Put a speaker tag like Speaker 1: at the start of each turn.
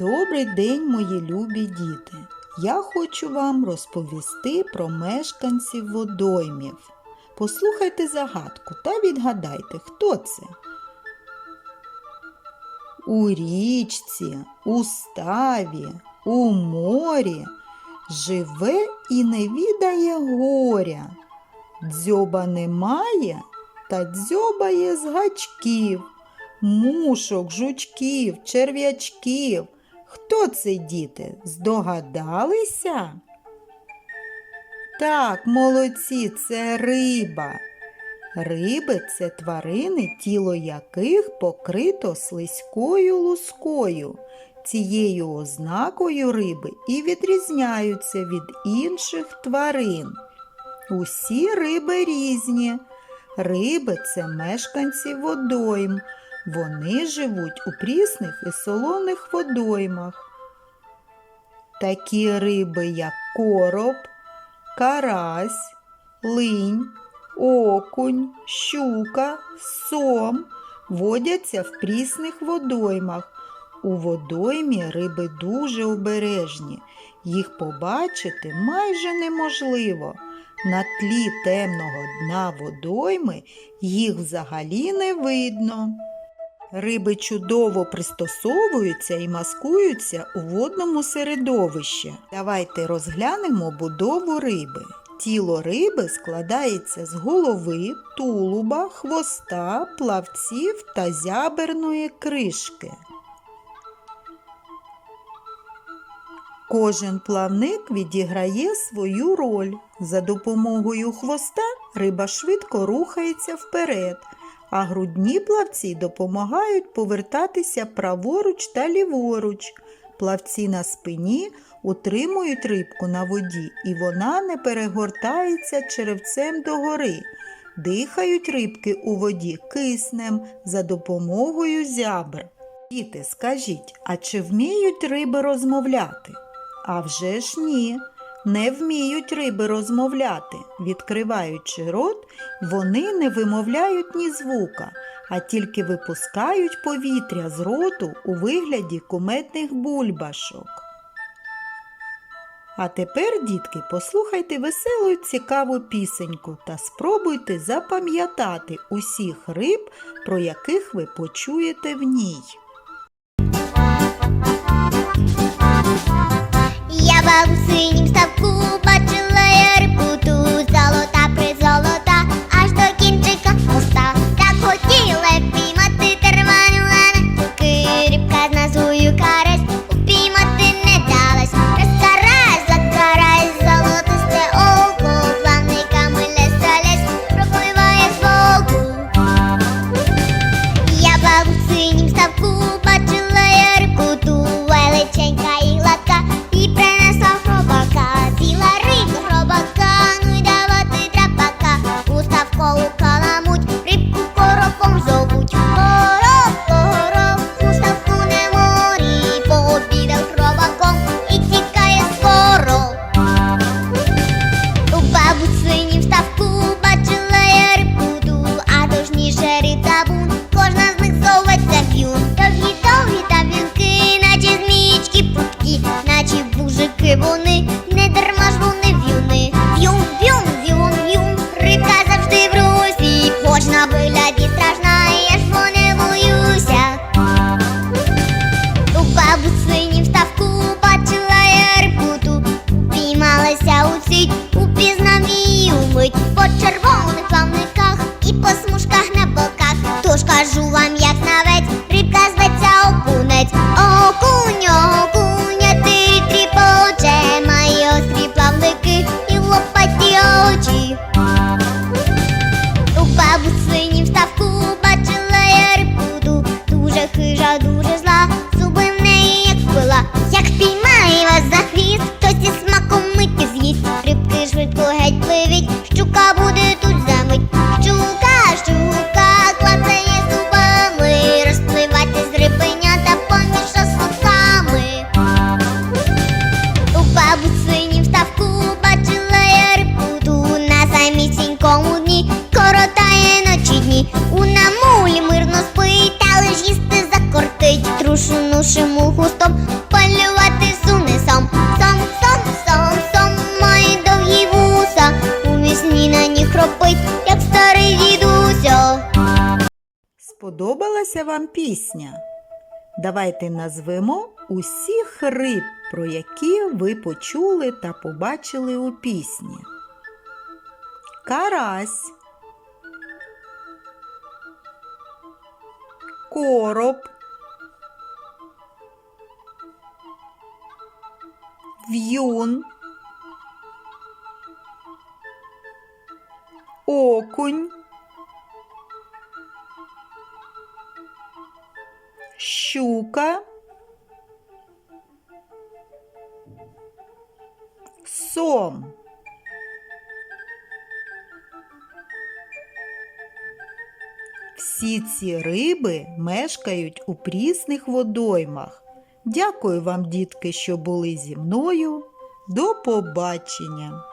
Speaker 1: Добрий день, мої любі діти! Я хочу вам розповісти про мешканців водоймів. Послухайте загадку та відгадайте, хто це. У річці, у ставі, у морі живе і не відає горя. Дзьоба немає та дзьобає з гачків, мушок, жучків, черв'ячків. Хто це, діти? Здогадалися? Так, молодці, це риба. Риби це тварини, тіло яких покрито слизькою лускою. Цією ознакою риби і відрізняються від інших тварин. Усі риби різні. Риби це мешканці водойм. Вони живуть у прісних і солоних водоймах. Такі риби, як короб, карась, линь, окунь, щука, сом водяться в прісних водоймах. У водоймі риби дуже обережні. Їх побачити майже неможливо. На тлі темного дна водойми їх взагалі не видно. Риби чудово пристосовуються і маскуються у водному середовищі. Давайте розглянемо будову риби. Тіло риби складається з голови, тулуба, хвоста, плавців та зяберної кришки. Кожен плавник відіграє свою роль. За допомогою хвоста риба швидко рухається вперед, а грудні плавці допомагають повертатися праворуч та ліворуч. Плавці на спині утримують рибку на воді, і вона не перегортається черевцем догори. Дихають рибки у воді киснем за допомогою зябр. Діти, скажіть, а чи вміють риби розмовляти? А вже ж ні. Не вміють риби розмовляти. Відкриваючи рот, вони не вимовляють ні звука, а тільки випускають повітря з роту у вигляді куметних бульбашок. А тепер, дітки, послухайте веселу цікаву пісеньку та спробуйте запам'ятати усіх риб, про яких ви почуєте в ній.
Speaker 2: Вам в синім швидко геть пливіть, щука буде тут замить. Щука, щука, клацає зубами, розпливати з рибенята поміж шашликами. У бабусинім ставку бачила я рибку ту на самісінькому дні коротає ночі дні. У намулі мирно спить, але ж їсти закортить, трушинувши шиму хустом.
Speaker 1: Сподобалася вам пісня? Давайте назвемо усіх риб, про які ви почули та побачили у пісні. Карась, короб, в'юн, окунь, щука, сом. Всі ці риби мешкають у прісних водоймах. Дякую вам, дітки, що були зі мною. До побачення!